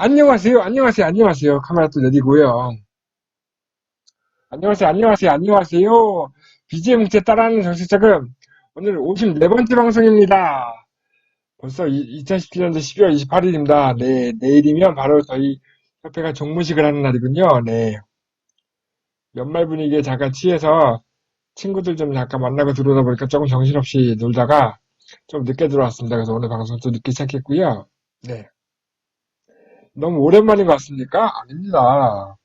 안녕하세요, 안녕하세요, 안녕하세요. 카메라 또 내리고요. 안녕하세요, 안녕하세요, 안녕하세요. BGM 묵제 따라하는 정신자금. 오늘 54번째 방송입니다. 벌써 2017년도 12월 28일입니다. 네, 내일이면 바로 저희 협회가 종무식을 하는 날이군요. 네. 연말 분위기에 잠깐 취해서 친구들 좀 잠깐 만나고 들어오다 보니까 조금 정신없이 놀다가 좀 늦게 들어왔습니다. 그래서 오늘 방송 도 늦게 시작했고요. 네. 너무 오랜만인 것 같습니까? 아닙니다.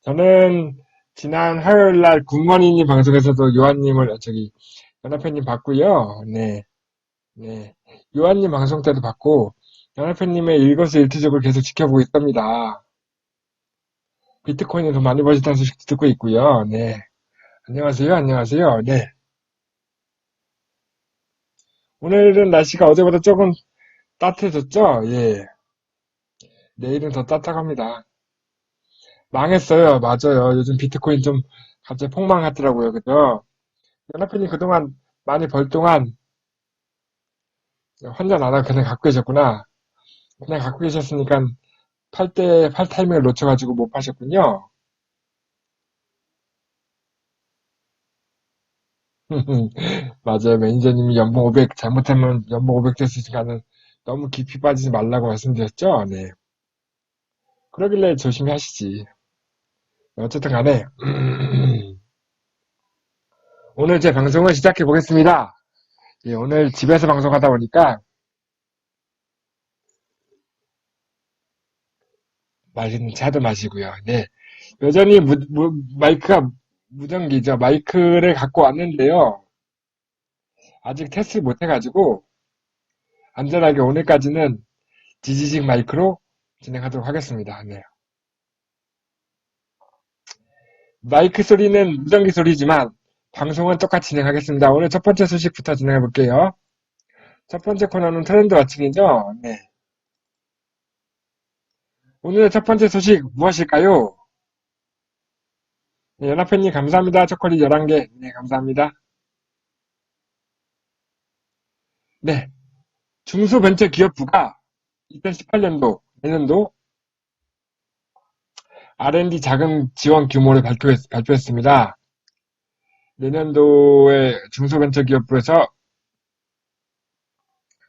저는 지난 화요일 날 굿모닝님 방송에서도 요한님을, 저기, 연합회님 봤고요. 네. 네. 요한님 방송 때도 봤고, 연합회님의 일거수일투족을 계속 지켜보고 있습니다. 비트코인이 더 많이 버셨다는 소식도 듣고 있고요. 네. 안녕하세요. 안녕하세요. 네. 오늘은 날씨가 어제보다 조금 따뜻해졌죠? 예. 내일은 더 따뜻합니다. 망했어요. 맞아요. 요즘 비트코인 좀 갑자기 폭망하더라고요. 그죠? 연합회님 그동안 많이 벌 동안 환전 안 하고 그냥 갖고 계셨구나. 그냥 갖고 계셨으니까 팔 때, 팔 타이밍을 놓쳐가지고 못 파셨군요. 맞아요. 매니저님이 연봉 500, 잘못하면 연봉 500 됐으니까는 너무 깊이 빠지지 말라고 말씀드렸죠? 네. 그러길래 조심히 하시지. 어쨌든 간에, 오늘 제 방송을 시작해 보겠습니다. 예, 오늘 집에서 방송하다 보니까, 맛있는 차도 마시고요. 네. 여전히 무, 무, 마이크가 무전기죠. 마이크를 갖고 왔는데요. 아직 테스트 못 해가지고, 안전하게 오늘까지는 지지직 마이크로 진행하도록 하겠습니다. 네. 마이크 소리는 무전기 소리지만 방송은 똑같이 진행하겠습니다. 오늘 첫 번째 소식부터 진행해 볼게요. 첫 번째 코너는 트렌드 와칭이죠. 네. 오늘의 첫 번째 소식 무엇일까요? 네, 연합회님 감사합니다. 초콜릿 11개. 네, 감사합니다. 네. 중소벤처기업부가 2018년도, 내년도 R&D 자금 지원 규모를 발표했, 발표했습니다. 내년도에 중소벤처기업부에서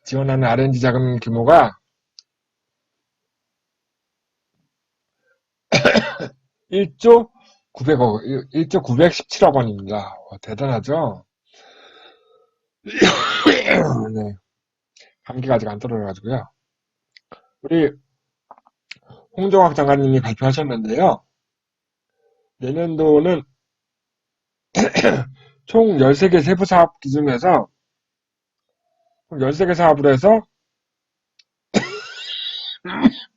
지원하는 R&D 자금 규모가 1조 900억, 1조 917억 원입니다. 와, 대단하죠? 네. 감기가 아직 안 떨어져가지고요. 우리 홍종학 장관님이 발표하셨는데요. 내년도는 총 13개 세부 사업 기준에서 13개 사업으로 해서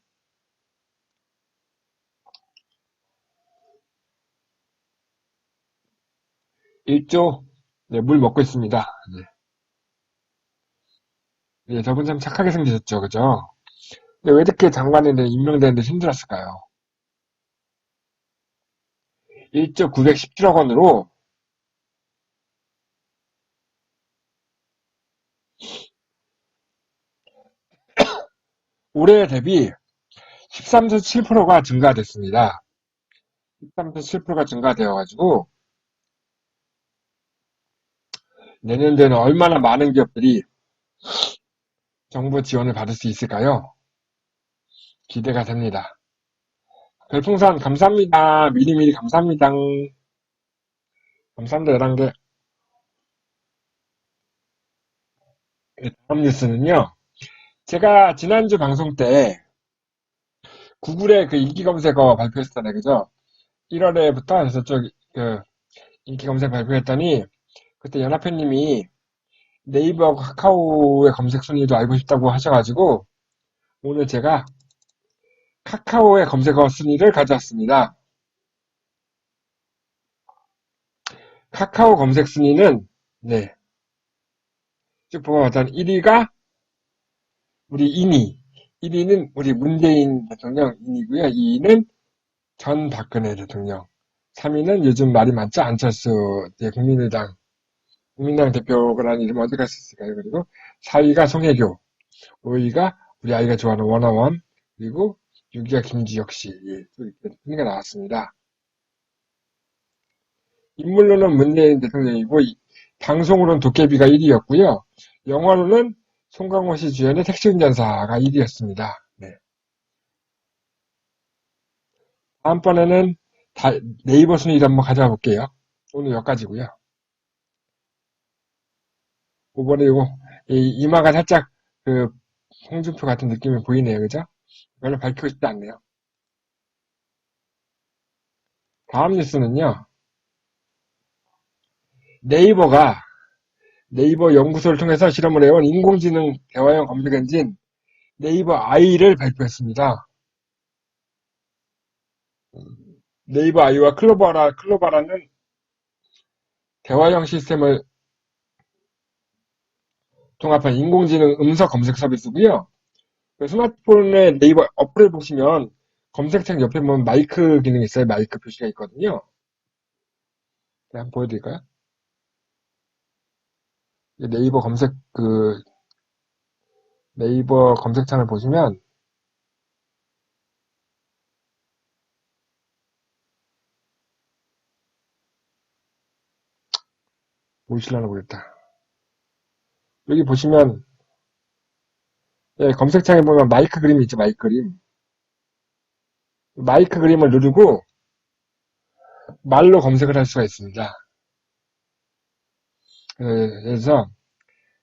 1조 네, 물 먹고 있습니다. 네. 네, 저분 참 착하게 생기셨죠, 그죠? 근데 왜 이렇게 장관에 임명되는데 힘들었을까요? 1조 917억 원으로 올해 대비 13.7%가 증가됐습니다. 13.7%가 증가되어가지고 내년도에는 얼마나 많은 기업들이 정부 지원을 받을 수 있을까요? 기대가 됩니다. 별풍선 감사합니다. 미리미리 감사합니다. 감사합니다. 11개. 다음 뉴스는요. 제가 지난주 방송 때 구글의 그 인기 검색어 발표했었잖아요. 그죠? 1월에부터 해서 쪽 그 인기 검색 발표했더니 그때 연합회님이 네이버 카카오의 검색 순위도 알고 싶다고 하셔가지고 오늘 제가 카카오의 검색어 순위를 가져왔습니다. 카카오 검색 순위는 네. 쭉 보면 1위가 우리 이니 1위는 우리 문재인 대통령 인이고요. 2위는 전 박근혜 대통령 3위는 요즘 말이 많죠. 안철수 국민의당 국민당 대표라는 이름 어디 갔었을까요? 그리고 4위가 송혜교 5위가 우리 아이가 좋아하는 원어원, 그리고 유기가 김지혁 씨, 예, 또 이렇게 순위가 나왔습니다. 인물로는 문재인 대통령이고, 이- 방송으로는 도깨비가 1위였고요. 영화로는 송강호 씨 주연의 택시운전사가 1위였습니다. 네. 다음번에는 다- 네이버 순위를 한번 가져와 볼게요. 오늘 여기까지고요. 이번에 이거 이, 이마가 살짝 그 홍준표 같은 느낌이 보이네요, 그죠? 별로 밝히고 싶지 않네요. 다음 뉴스는요. 네이버가 네이버 연구소를 통해서 실험을 해온 인공지능 대화형 검색 엔진 네이버 아이를 발표했습니다. 네이버 아이와 클로바라, 클로바라는 대화형 시스템을 통합한 인공지능 음성 검색 서비스고요. 그 스마트폰의 네이버 어플을 보시면 검색창 옆에 보면 마이크 기능이 있어요. 마이크 표시가 있거든요. 네, 한번 보여드릴까요? 이 네이버 검색 그 네이버 검색창을 보시면 보이실려나 모르겠다. 여기 보시면 예, 검색창에 보면 마이크 그림이 있죠. 마이크 그림. 마이크 그림을 누르고 말로 검색을 할 수가 있습니다. 예, 그래서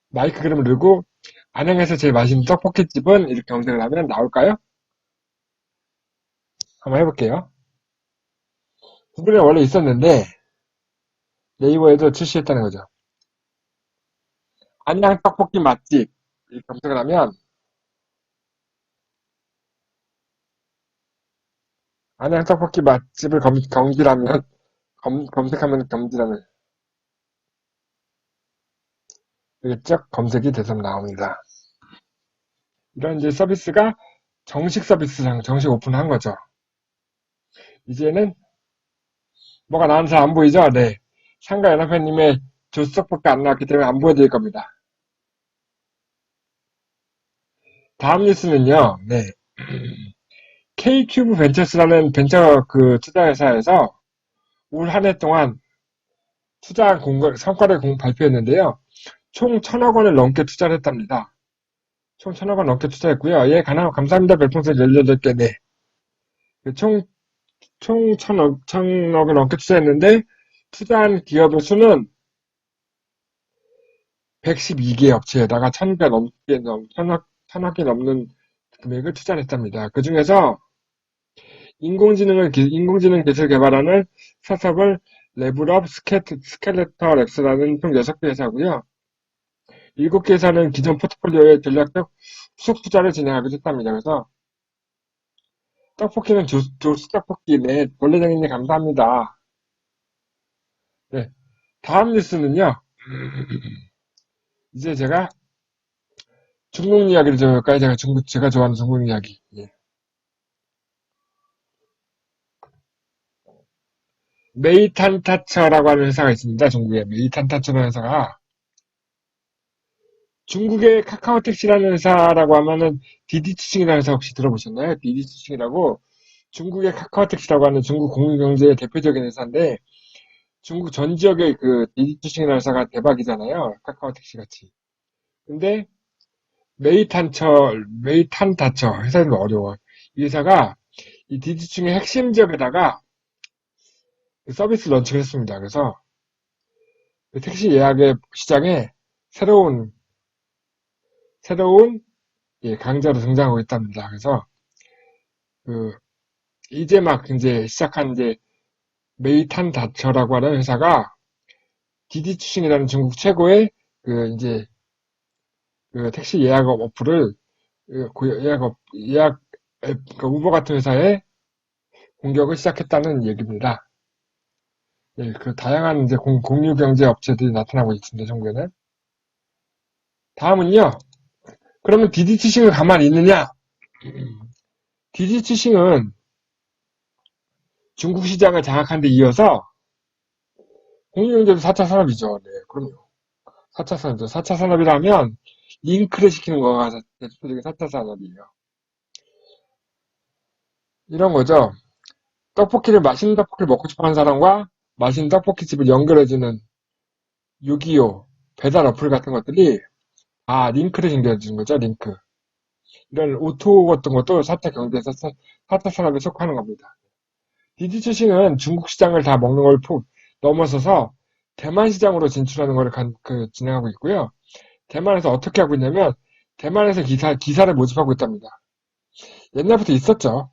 마이크 그림을 누르고 안양에서 제일 맛있는 떡볶이집은 이렇게 검색을 하면 나올까요? 한번 해볼게요. 구글에 원래 있었는데 네이버에도 출시했다는 거죠. 안양 떡볶이 맛집 검색을 하면 안양 떡볶이 맛집을 검, 검질하면 검, 검색하면 이렇게 쭉 검색이 돼서 나옵니다. 이런 이제 서비스가 정식 서비스상 정식 오픈한 거죠. 이제는 뭐가 나와서 안 보이죠? 네. 상가 연합회님의 조수석밖에 안 나왔기 때문에 안 보여드릴 겁니다. 다음 뉴스는요, 네. K큐브 벤처스라는 벤처 그 투자 회사에서 올 한 해 동안 투자 공급, 성과를 공- 발표했는데요. 총 천억 원을 넘게 투자를 했답니다. 총 천억 원 넘게 투자했고요. 예, 가나, 감사합니다. 별풍선 18개, 네. 그 총, 총 천억, 천억을 넘게 투자했는데, 투자한 기업의 수는 112개 업체에다가 천개 넘게 넘, 천억, 천억이 넘는 금액을 투자를 했답니다. 그 중에서 인공지능을, 기- 인공지능 기술 개발하는 스타트업을 레블업 스케, 스켈레터 렉스라는 총 6개 회사고요. 7개 회사는 기존 포트폴리오에 전략적 후속 투자를 진행하기도 했답니다. 그래서 떡볶이는 조, 조스 떡볶이, 네, 원래장님 감사합니다. 네, 다음 뉴스는요. 이제 제가 중국 이야기를 좀 해볼까요? 제가 중국, 제가 좋아하는 중국 이야기. 예. 메이탄타처라고 하는 회사가 있습니다. 중국에. 메이탄타처라는 회사가 중국의 카카오 택시라는 회사라고 하면은 디디치싱이라는 회사 혹시 들어보셨나요? 디디치싱이라고 중국의 카카오 택시라고 하는 중국 공유경제의 대표적인 회사인데 중국 전 지역의 그 디디치싱이라는 회사가 대박이잖아요. 카카오 택시 같이. 근데 메이탄처, 메이탄다처 회사 이름 어려워. 이 회사가 이 디디치싱의 핵심 지역에다가 서비스 런칭을 했습니다. 그래서 그 택시 예약의 시장에 새로운 새로운 예, 강자로 등장하고 있답니다. 그래서 그 이제 막 이제 시작한 이제 메이탄 다처라고 하는 회사가 디디 추싱이라는 중국 최고의 그 이제 그 택시 예약 어플을 그 고- 예약 앱, 그 우버 같은 회사에 공격을 시작했다는 얘기입니다. 예, 그 다양한 이제 공, 공유 경제 업체들이 나타나고 있습니다. 중국에는. 다음은요. 그러면 디디치싱을 가만히 있느냐? 디디치싱은 중국 시장을 장악한 데 이어서 공유경제도 4차 산업이죠. 네, 그럼요. 4차 산업이죠. 4차 산업이라면 링크를 시키는 거가 대표적인 4차 산업이에요. 이런 거죠. 떡볶이를 맛있는 떡볶이를 먹고 싶어하는 사람과 맛있는 떡볶이집을 연결해주는 625 배달 어플 같은 것들이 아 링크를 연결해주는 거죠. 링크. 이런 오토 같은 것도 4차 경제에서 4차 산업에 속하는 겁니다. 디지 출시는 중국 시장을 다 먹는 걸 포, 넘어서서 대만 시장으로 진출하는 걸 간, 그, 진행하고 있고요. 대만에서 어떻게 하고 있냐면 대만에서 기사 기사를 모집하고 있답니다. 옛날부터 있었죠.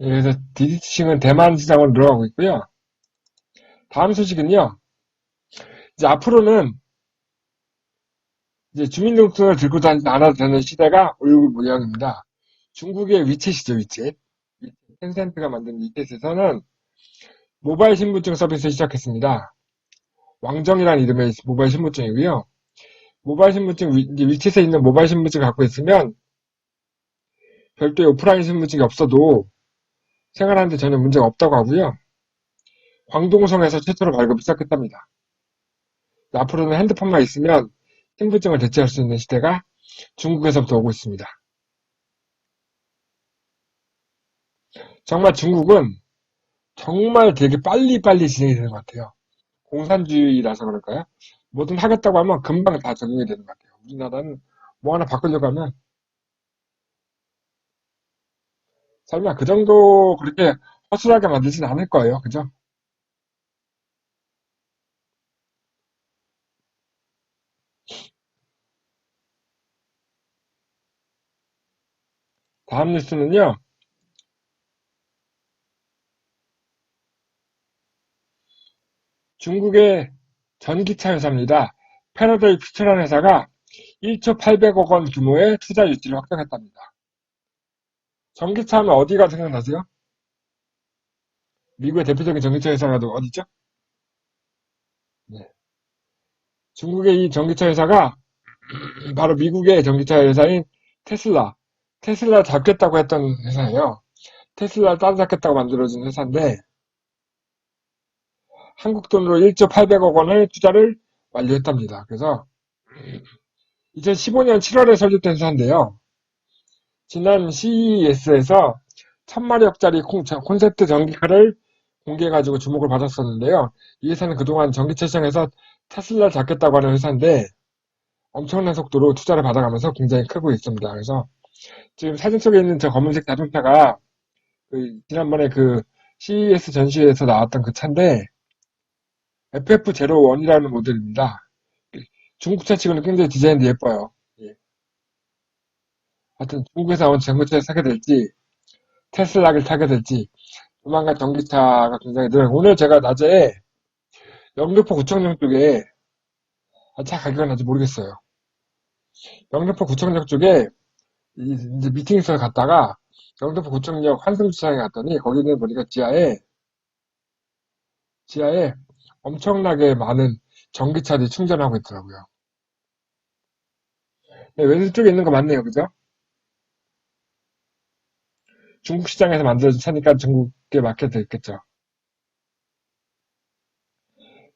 예, 그래서 디디치싱은 대만 시장으로 들어가고 있고요. 다음 소식은요. 이제 앞으로는 이제 주민등록증을 들고 다니지 않아도 되는 시대가 올 모양입니다. 중국의 위챗이죠, 위챗. 텐센트가 만든 위챗에서는 모바일 신분증 서비스를 시작했습니다. 왕정이라는 이름의 모바일 신분증이고요. 모바일 신분증, 위 챗에 있는 모바일 신분증을 갖고 있으면 별도의 오프라인 신분증이 없어도 생활하는데 전혀 문제가 없다고 하고요. 광동성에서 최초로 발급을 시작했답니다. 앞으로는 핸드폰만 있으면 신분증을 대체할 수 있는 시대가 중국에서부터 오고 있습니다. 정말 중국은 정말 되게 빨리빨리 진행이 되는 것 같아요. 공산주의라서 그럴까요? 뭐든 하겠다고 하면 금방 다 적용이 되는 것 같아요. 우리나라는 뭐 하나 바꾸려고 하면 설마 그 정도 그렇게 허술하게 만들진 않을 거예요. 그죠? 다음 뉴스는요. 중국의 전기차 회사입니다. 패러데이 퓨처라는 회사가 1조 800억 원 규모의 투자 유치를 확정했답니다. 전기차 하면 어디가 생각나세요? 미국의 대표적인 전기차 회사가 어디죠? 네. 중국의 이 전기차 회사가 바로 미국의 전기차 회사인 테슬라, 테슬라 잡겠다고 했던 회사예요. 테슬라를 따라잡겠다고 만들어진 회사인데 한국 돈으로 1조 800억 원의 투자를 완료했답니다. 그래서 2015년 7월에 설립된 회사인데요. 지난 CES에서 천마력짜리 콘셉트 전기카를 공개해가지고 주목을 받았었는데요. 이 회사는 그동안 전기차 시장에서 테슬라를 잡겠다고 하는 회사인데 엄청난 속도로 투자를 받아가면서 굉장히 크고 있습니다. 그래서 지금 사진 속에 있는 저 검은색 자동차가 그 지난번에 그 CES 전시회에서 나왔던 그 차인데 FF01이라는 모델입니다. 중국차 치고는 굉장히 디자인도 예뻐요. 예. 하여튼 중국에서 나온 전기차를 사게 될지 테슬라를 타게 될지 조만간 전기차가 굉장히 늘 오늘 제가 낮에 영등포 구청역 쪽에 아, 차 가격은 아직 모르겠어요. 영등포 구청역 쪽에 이제 미팅 있어서 갔다가 영등포 구청역 환승주차장에 갔더니 거기는 보니까 지하에 지하에 엄청나게 많은 전기차들이 충전하고 있더라고요. 네, 왼쪽 쪽에 있는 거 맞네요. 그죠? 중국 시장에서 만들어진 차니까 중국에 맞게 있겠죠.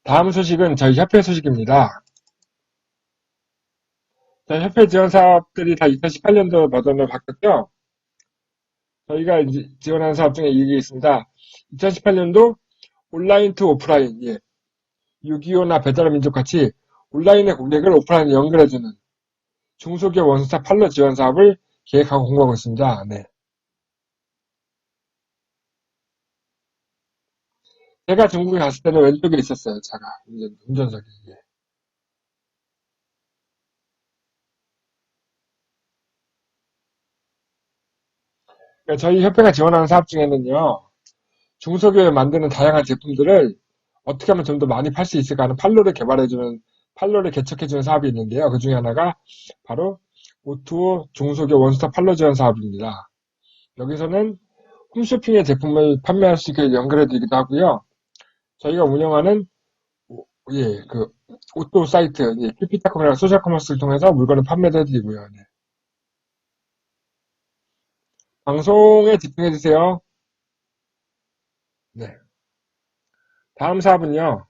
다음 소식은 저희 협회 소식입니다. 저희 협회 지원 사업들이 다 2018년도 버전으로 바뀌었죠? 저희가 지원하는 사업 중에 이게 있습니다. 2018년도 온라인 투 오프라인, 예. 625나 배달의 민족 같이 온라인의 고객을 오프라인에 연결해주는 중소기업 원스톱 팔로 지원 사업을 계획하고 공부하고 있습니다. 네. 제가 중국에 갔을 때는 왼쪽에 있었어요, 차가. 운전석이. 예. 그러니까 저희 협회가 지원하는 사업 중에는요, 중소기업에 만드는 다양한 제품들을 어떻게 하면 좀 더 많이 팔 수 있을까 하는 판로를 개발해주는, 판로를 개척해주는 사업이 있는데요. 그 중에 하나가 바로 오투오 중소기업 원스톱 판로 지원 사업입니다. 여기서는 홈쇼핑의 제품을 판매할 수 있게 연결해드리기도 하고요. 저희가 운영하는 예, 그 오토 사이트, 예, PP닷컴이나 소셜 커머스를 통해서 물건을 판매도 해드리고요. 네. 방송에 집중해주세요. 네. 다음 사업은요.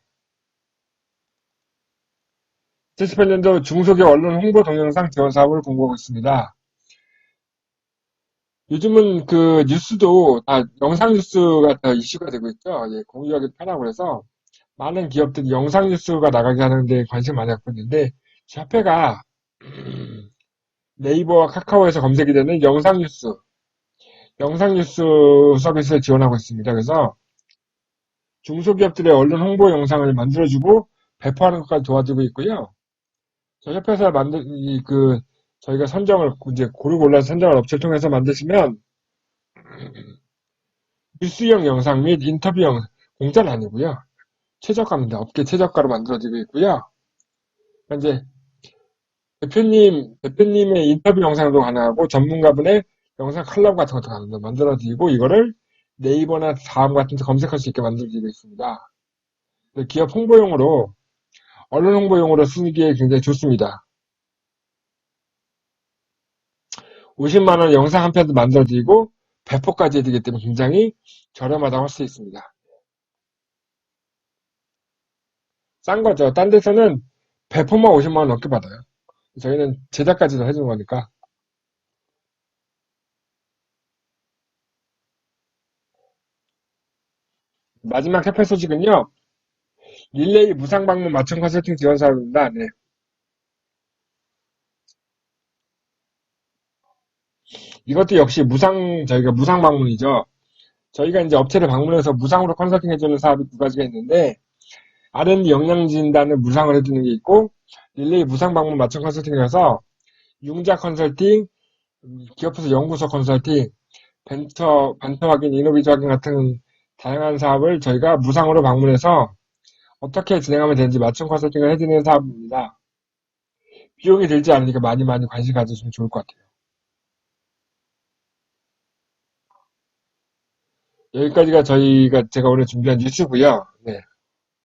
2018년도 중소기업 언론 홍보 동영상 지원 사업을 공고하고 있습니다. 요즘은 그 뉴스도 다 영상 뉴스가 더 이슈가 되고 있죠. 예, 공유하기 편하고 그래서 많은 기업들이 영상 뉴스가 나가게 하는데 관심 많이 갖고 있는데 협회가 네이버와 카카오에서 검색이 되는 영상 뉴스, 영상 뉴스 서비스를 지원하고 있습니다. 그래서 중소기업들의 언론 홍보 영상을 만들어주고 배포하는 것까지 도와주고 있고요. 저 협회에서 만든 이그 저희가 선정을 이제 고르고 골라서 선정을 업체를 통해서 만드시면 뉴스형 영상 및 인터뷰 영상 공짜는 아니고요. 최저가입니다. 업계 최저가로 만들어지고 있고요. 이제 대표님 대표님의 인터뷰 영상도 가능하고 전문가분의 영상 칼럼 같은 것도 가능 만들어지고 이거를 네이버나 다음 같은 데 검색할 수 있게 만들어지고 있습니다. 기업 홍보용으로 언론 홍보용으로 쓰기에 굉장히 좋습니다. 50만원 영상 한 편도 만들어지고 배포까지 해드리기 때문에 굉장히 저렴하다고 할 수 있습니다. 싼 거죠. 딴 데서는 배포만 50만원 넘게 받아요. 저희는 제작까지도 해주는 거니까. 마지막 협회 소식은요. 릴레이 무상 방문 맞춤 컨설팅 지원 사업입니다. 네. 이것도 역시 무상, 저희가 무상 방문이죠. 저희가 이제 업체를 방문해서 무상으로 컨설팅 해주는 사업이 두 가지가 있는데, R&D 역량 진단을 무상으로 해주는 게 있고, 릴레이 무상 방문 맞춤 컨설팅이라서, 융자 컨설팅, 기업에서 연구소 컨설팅, 벤처, 벤처 확인, 이노비즈 확인 같은 다양한 사업을 저희가 무상으로 방문해서 어떻게 진행하면 되는지 맞춤 컨설팅을 해드리는 사업입니다. 비용이 들지 않으니까 많이 많이 관심 가져주시면 좋을 것 같아요. 여기까지가 저희가 제가 오늘 준비한 뉴스고요. 네.